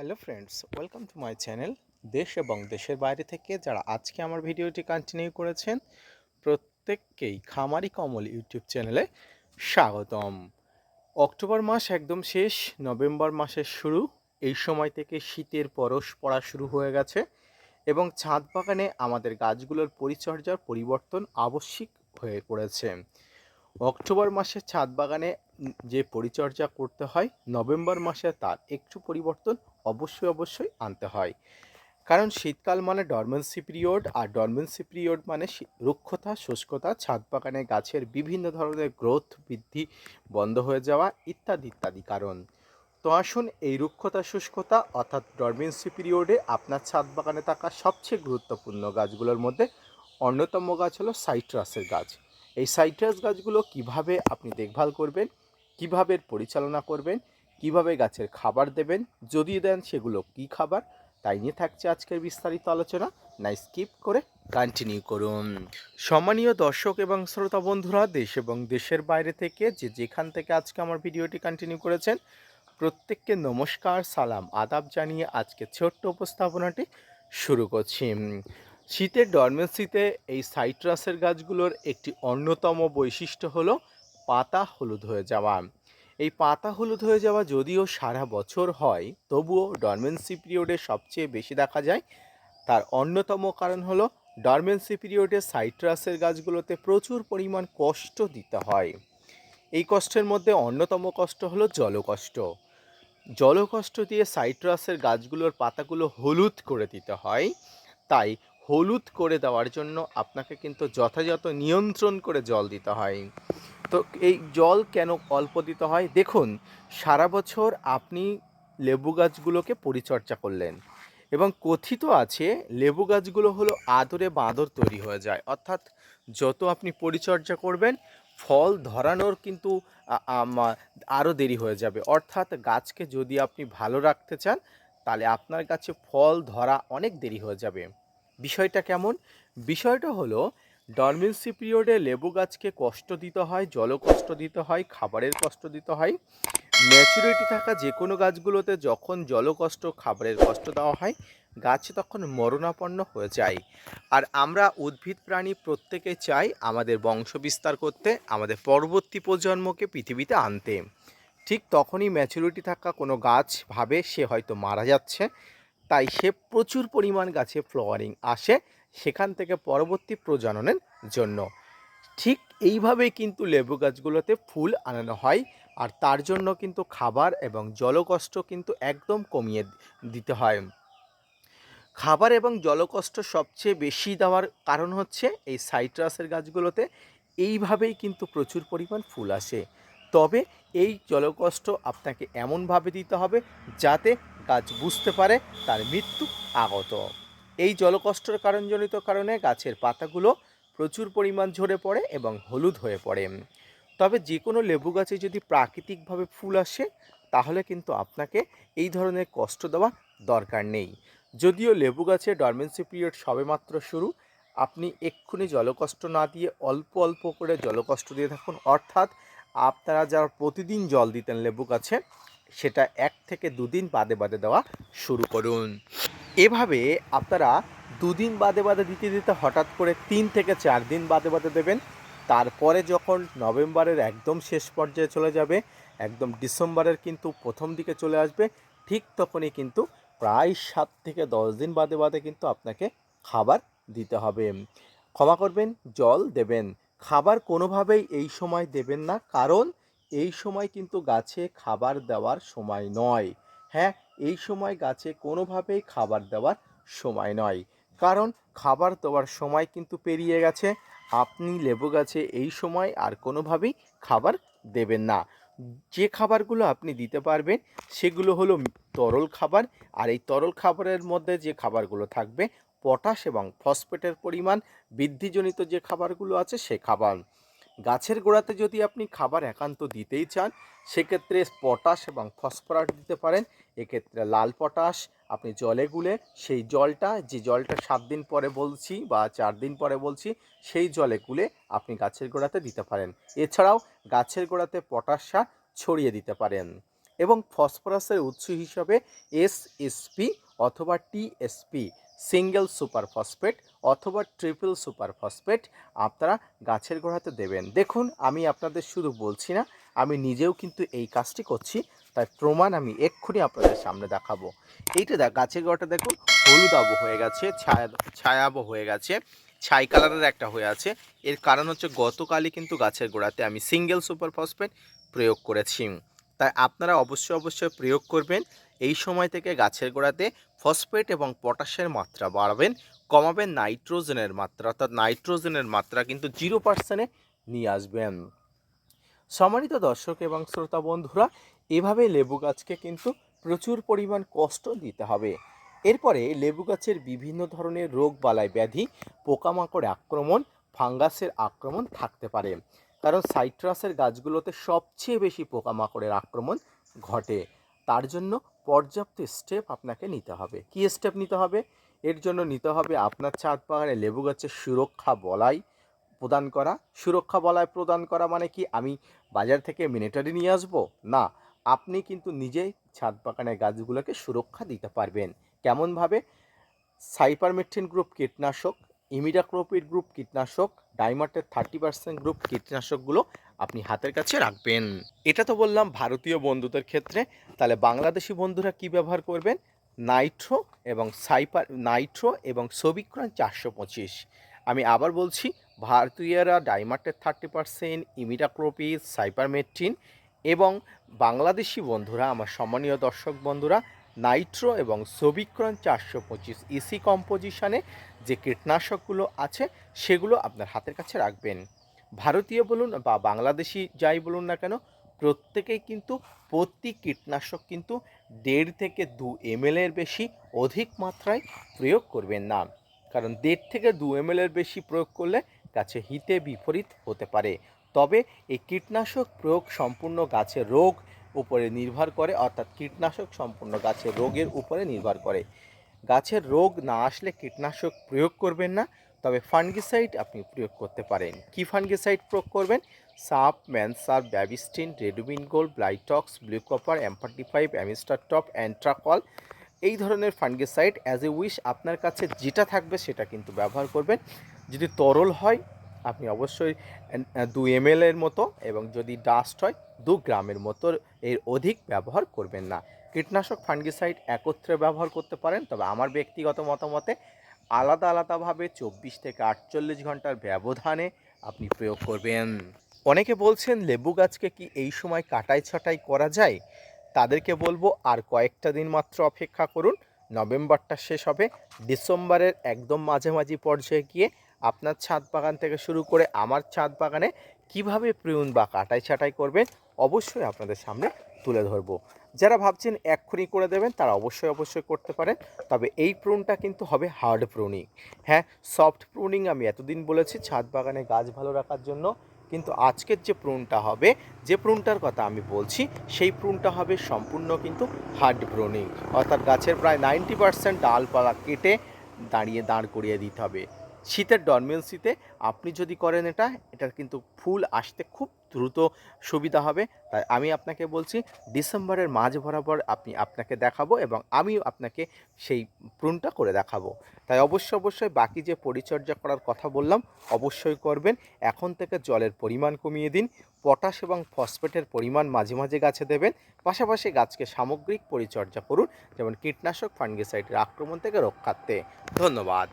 Hello friends welcome to my channel দেশ এবং দেশের বাইরে থেকে যারা আজকে আমার ভিডিওটি কন্টিনিউ করেছেন, প্রত্যেককেই খামারি কমল ইউটিউব চ্যানেলে স্বাগতম। অক্টোবর মাস একদম শেষ, নভেম্বর মাসের শুরু, এই সময় থেকে শীতের পরশ পড়া শুরু হয়ে গেছে এবং ছাদ বাগানে আমাদের গাছগুলোর পরিচর্যার পরিবর্তন আবশ্যিক হয়ে পড়েছে। অক্টোবর মাসে ছাদ বাগানে যে পরিচর্যা করতে হয়, নভেম্বর মাসে তার একটু পরিবর্তন অবশ্যই অবশ্যই আনতে হয়। কারণ শীতকাল মানে ডরমেন্সি পিরিয়ড আর ডরমেন্সি পিরিয়ড মানে রুক্ষতা, শুষ্কতা, ছাদ বাগানে গাছের বিভিন্ন ধরনের গ্রোথ বৃদ্ধি, বন্ধ হয়ে যাওয়া ইত্যাদি ইত্যাদি কারণ। তো আসুন এই রুক্ষতা, শুষ্কতা অর্থাৎ ডরমেন্সি পিরিয়ডে আপনার ছাদ বাগানে থাকা সবচেয়ে গুরুত্বপূর্ণ গাছগুলোর মধ্যে অন্যতম গাছ হলো সাইট্রাসের গাছ। এই সাইট্রাস গাছগুলো কীভাবে আপনি দেখভাল করবেন? কীভাবে পরিচালনা করবেন, কীভাবে গাছের খাবার দেবেন, যদি দেন সেগুলো কি খাবার, তাই নিয়ে থাকছে আজকের বিস্তারিত আলোচনা। না স্কিপ করে কন্টিনিউ করুন। সম্মানীয় দর্শক এবং শ্রোতা বন্ধুরা, দেশ এবং দেশের বাইরে থেকে যে যেখান থেকে আজকে আমার ভিডিওটি কন্টিনিউ করেছেন, প্রত্যেককে নমস্কার, সালাম, আদাব জানিয়ে আজকে ছোট্ট উপস্থাপনাটি শুরু করছি। শীতের ডরমেন্সিতে এই সাইট্রাসের গাছগুলোর একটি অন্যতম বৈশিষ্ট্য হলো পাতা হলুদ হয়ে যাওয়া। এই পাতা হলুদ হয়ে যাওয়া যদিও সারা বছর হয়, তবুও ডরমেন্সি পিরিয়ডে সবচেয়ে বেশি দেখা যায়। তার অন্যতম কারণ হলো, ডরমেন্সি পিরিয়ডে সাইট্রাসের গাছগুলোতে প্রচুর পরিমাণ কষ্ট দিতে হয়। এই কষ্টের মধ্যে অন্যতম কষ্ট হলো জলকষ্ট। জলকষ্ট দিয়ে সাইট্রাসের গাছগুলোর পাতাগুলো হলুদ করে দিতে হয়। তাই হলুদ করে দেওয়ার জন্য আপনাকে কিন্তু যথাযথ নিয়ন্ত্রণ করে জল দিতে হয়। তো এই জল কেন অল্প দিতে হয়? দেখুন, সারা বছর আপনি লেবু গাছগুলোকে পরিচর্যা করলেন এবং কথিত আছে, লেবু গাছগুলো হলো আদরে বাঁদর তৈরি হয়ে যায়। অর্থাৎ যত আপনি পরিচর্যা করবেন, ফল ধরানোর কিন্তু আরও দেরি হয়ে যাবে। অর্থাৎ গাছকে যদি আপনি ভালো রাখতে চান, তাহলে আপনার গাছে ফল ধরা অনেক দেরি হয়ে যাবে। বিষয়টা কেমন? বিষয়টা হলো ডরমেন্সি পিরিয়ডে লেবু গাছকে কষ্ট দিতে হয় জল কষ্ট দিতে হয়, খাবারের কষ্ট দিতে হয়। ম্যাচুরিটি থাকা যে কোনো গাছগুলোতে যখন জল কষ্ট, খাবারের কষ্ট দেওয়া হয়, গাছ তখন মরণাপন্ন হয়ে যায়। আর আমরা উদ্ভিদ প্রাণী প্রত্যেকে চাই আমাদের বংশ বিস্তার করতে, আমাদের পরবর্তী প্রজন্মকে পৃথিবীতে আনতে। ঠিক তখনই ম্যাচুরিটি থাকা কোনো গাছ ভাবে সে হয়তো মারা যাচ্ছে, তাই সে প্রচুর পরিমাণ গাছে ফ্লাওয়ারিং আসে। সেখান থেকে পরবর্তী প্রজননের জন্য। ঠিক এইভাবেই কিন্তু লেবু গাছগুলোতে ফুল আনানো হয় আর তার জন্য কিন্তু খাবার এবং জলকষ্ট কিন্তু একদম কমিয়ে দিতে হয়। খাবার এবং জলকষ্ট সবচেয়ে বেশি দেওয়ার কারণ হচ্ছে এই সাইট্রাসের গাছগুলোতে এইভাবেই কিন্তু প্রচুর পরিমাণ ফুল আসে। তবে এই জলকষ্ট আপনাকে এমনভাবে দিতে হবে যাতে গাছ বুঝতে পারে তার মৃত্যু আগত। এই জলকষ্টর কারণজনিত কারণে গাছের পাতাগুলো প্রচুর পরিমাণ ঝরে পড়ে এবং হলুদ হয়ে পড়ে। তবে যে কোনো লেবু গাছে যদি প্রাকৃতিকভাবে ফুল আসে, তাহলে কিন্তু আপনাকে এই ধরনের কষ্ট দেওয়া দরকার নেই। যদিও লেবু গাছে ডরমেন্সি পিরিয়ড সবেমাত্র শুরু, আপনি এক্ষুনি জলকষ্ট না দিয়ে অল্প অল্প করে জলকষ্ট দিয়ে থাকুন। অর্থাৎ আপনারা যারা প্রতিদিন জল দিতেন লেবু গাছে, সেটা এক থেকে দুদিন বাদে বাদে দেওয়া শুরু করুন। এভাবে আপনারা দুদিন বাদে বাদে দিতে দিতে হঠাৎ করে তিন থেকে চার দিন বাদে বাদে দেবেন। তারপরে যখন নভেম্বরের একদম শেষ পর্যায়ে চলে যাবে, একদম ডিসেম্বরের কিন্তু প্রথম দিকে চলে আসবে, ঠিক তখনই কিন্তু প্রায় সাত থেকে দশ দিন বাদে বাদে কিন্তু আপনাকে খাবার দিতে হবে। ক্ষমা করবেন, জল দেবেন। খাবার কোনোভাবেই এই সময় দেবেন না, কারণ এই সময় কিন্তু গাছে খাবার দেওয়ার সময় নয়। হ্যাঁ এই সময় গাছে কোনোভাবেই খাবার দেওয়ার সময় নয়। কারণ খাবার দেওয়ার সময় কিন্তু পেরিয়ে গেছে। আপনি লেবু গাছে এই সময় আর কোনোভাবেই খাবার দেবেন না। যে খাবারগুলো আপনি দিতে পারবেন, সেগুলো হলো তরল খাবার। আর এই তরল খাবারের মধ্যে যে খাবারগুলো থাকবে, পটাশ এবং ফসফেটের পরিমাণ বৃদ্ধিজনিত যে খাবারগুলো আছে, সে খাবার। গাছের গোড়াতে যদি আপনি খাবার একান্ত দিতেই চান, সেক্ষেত্রে পটাশ এবং ফসফরাস দিতে পারেন। এক্ষেত্রে লাল পটাশ, আপনি জলে গুলে সেই জলটা, যে জলটা সাত দিন পরে বলছি বা চার দিন পরে বলছি, সেই জলে গুলে আপনি গাছের গোড়াতে দিতে পারেন। এছাড়াও গাছের গোড়াতে পটাশ সার ছড়িয়ে দিতে পারেন এবং ফসফরাসের উৎস হিসাবে এসএসপি অথবা টিএসপি সিঙ্গেল সুপার ফসফেট অথবা ট্রিপল সুপার ফসফেট আপনারা গাছের গোড়াতে দেবেন। দেখুন, আমি আপনাদের শুধু বলছি না, আমি নিজেও কিন্তু এই কাজটি করছি তাই প্রমাণ আমি এক্ষুনি আপনাদের সামনে দেখাবো। এইটা দেখ গাছের গোড়াটা দেখুন, হলুদ আবু হয়ে গেছে, ছায়া ছায়াবো হয়ে গেছে, ছাই কালারের একটা হয়ে আছে। এর কারণ হচ্ছে গতকালই কিন্তু গাছের গোড়াতে আমি সিঙ্গেল সুপার ফসফেট প্রয়োগ করেছি। তাই আপনারা অবশ্যই অবশ্যই প্রয়োগ করবেন। এই সময় থেকে গাছের গোড়াতে ফসফেট এবং পটাশের মাত্রা বাড়াবেন কমাবেন নাইট্রোজেনের মাত্রা, অর্থাৎ নাইট্রোজেনের মাত্রা কিন্তু জিরো পার্সেন্টে নিয়ে আসবেন। সম্মানিত দর্শক এবং শ্রোতা বন্ধুরা, এভাবে লেবু গাছকে কিন্তু প্রচুর পরিমাণ কষ্ট দিতে হবে। এরপরে লেবু গাছের বিভিন্ন ধরনের রোগ বালাই ব্যাধি, পোকামাকড় আক্রমণ, ফাঙ্গাসের আক্রমণ থাকতে পারে। কারণ সাইট্রাসের গাছগুলোতে সবচেয়ে বেশি পোকামাকড়ের আক্রমণ ঘটে। তার জন্য পর্যাপ্ত স্টেপ আপনাকে নিতে হবে। কি স্টেপ নিতে হবে? এর জন্য নিতে হবে আপনার ছাদ বাগানে লেবু গাছের সুরক্ষা বলাই প্রদান করা। সুরক্ষা বলয় প্রদান করা মানে কি? আমি বাজার থেকে মিনিটারি নিয়ে আসব? না, আপনি কিন্তু নিজেই ছাদ বাগানের গাছগুলোকে সুরক্ষা দিতে পারবেন। কেমনভাবে? সাইপারমেট্রিন গ্রুপ কীটনাশক ইমিডাক্রোপিড গ্রুপ কীটনাশক, ডাইমার্টের থার্টি পার্সেন্ট গ্রুপ কীটনাশকগুলো আপনি হাতের কাছে রাখবেন। এটা তো বললাম ভারতীয় বন্ধুদের ক্ষেত্রে। তাহলে বাংলাদেশি বন্ধুরা কি ব্যবহার করবেন? নাইট্রো এবং সাইপার, নাইট্রো এবং সবিক্রন চারশো পঁচিশ। আমি আবার বলছি, ভারতীয়রা ডাইমার্টের থার্টি পার্সেন্ট ইমিডাক্লোপিড সাইপারমেট্রিন এবং বাংলাদেশি বন্ধুরা, আমার সম্মানীয় দর্শক বন্ধুরা, নাইট্রো এবং সবিক্রন চারশো পঁচিশ ইসি কম্পোজিশনে যে কীটনাশকগুলো আছে, সেগুলো আপনার হাতের কাছে রাখবেন। ভারতীয় বলুন বা বাংলাদেশি যাই বলুন না কেন, প্রত্যেকেই কিন্তু প্রতি কীটনাশক কিন্তু দেড় থেকে দু এম এর বেশি অধিক মাত্রায় প্রয়োগ করবেন না। কারণ দেড় থেকে দু এম এর বেশি প্রয়োগ করলে গাছে হিতে বিপরীত হতে পারে। তবে এই কীটনাশক প্রয়োগ সম্পূর্ণ গাছের রোগ উপরে নির্ভর করে, অর্থাৎ কীটনাশক সম্পূর্ণ গাছের রোগের উপরে নির্ভর করে। গাছের রোগ না আসলে কীটনাশক প্রয়োগ করবেন না তবে ফাঙ্গিসাইড আপনি প্রয়োগ করতে পারেন। কি ফাঙ্গিসাইড প্রয়োগ করবেন? সাপ, ম্যানসার, Bavistin, Ridomil Gold, Blitox, blue copper M forty five, Amistar Top, Antracol. এই ধরনের ফাঙ্গিসাইড অ্যাজ এ উইশ আপনার কাছে যেটা থাকবে সেটা কিন্তু ব্যবহার করবেন। যদি তরল হয়, আপনি অবশ্যই দু এম এর মতো এবং যদি ডাস্ট হয়, দু গ্রামের মতো এর অধিক ব্যবহার করবেন না। কীটনাশক ফাঙ্গিসাইড একত্রে ব্যবহার করতে পারেন, তবে আমার ব্যক্তিগত মতামতে আলাদা আলাদাভাবে চব্বিশ থেকে আটচল্লিশ ঘণ্টার ব্যবধানে আপনি প্রয়োগ করবেন। অনেকে বলছেন, লেবু গাছকে কি এই সময় কাটাই ছাটাই করা যায়? তাদেরকে বলব, আর কয়েকটা দিন মাত্র অপেক্ষা করুন। নভেম্বরটা শেষ হবে, ডিসেম্বরের একদম মাঝামাঝি পর্যায়ে গিয়ে আপনার ছাদ বাগান থেকে শুরু করে আমার ছাদ বাগানে কীভাবে প্রিউন বা কাটাই ছাটাই করবেন, অবশ্যই আপনাদের সামনে তুলে ধরবো। যারা ভাবছেন এক্ষুনি করে দেবেন, তারা অবশ্যই অবশ্যই করতে পারেন। তবে এই প্রুনটা কিন্তু হবে হার্ড প্রুনিং হ্যাঁ সফট প্রুনিং আমি এতদিন বলেছি, ছাদ বাগানে গাছ ভালো রাখার জন্য। কিন্তু আজকের যে প্রুনটা হবে, যে প্রুনটার কথা আমি বলছি, সেই প্রুনটা হবে সম্পূর্ণ কিন্তু হার্ড প্রুনিং অর্থাৎ গাছের প্রায় নাইনটি পার্সেন্ট ডালপালা কেটে দাঁড়িয়ে, দাঁড় করিয়ে দিতে হবে। শীতের ডরমেন্সিতে আপনি যদি করেন এটা, এটার কিন্তু ফুল আসতে খুব দ্রুত সুবিধা হবে। তাই আমি আপনাকে বলছি, ডিসেম্বরের মাঝ বরাবর আপনি আপনাকে দেখাবো এবং আমিও আপনাকে সেই প্রুনটা করে দেখাবো। তাই অবশ্যই অবশ্যই বাকি যে পরিচর্যা করার কথা বললাম, অবশ্যই করবেন। এখন থেকে জলের পরিমাণ কমিয়ে দিন, পটাশ এবং ফসফেটের পরিমাণ মাঝে মাঝে গাছে দেবেন। পাশাপাশি গাছকে সামগ্রিক পরিচর্যা করুন, যেমন কীটনাশক, ফাঙ্গিসাইডের আক্রমণ থেকে রক্ষার্থে। ধন্যবাদ।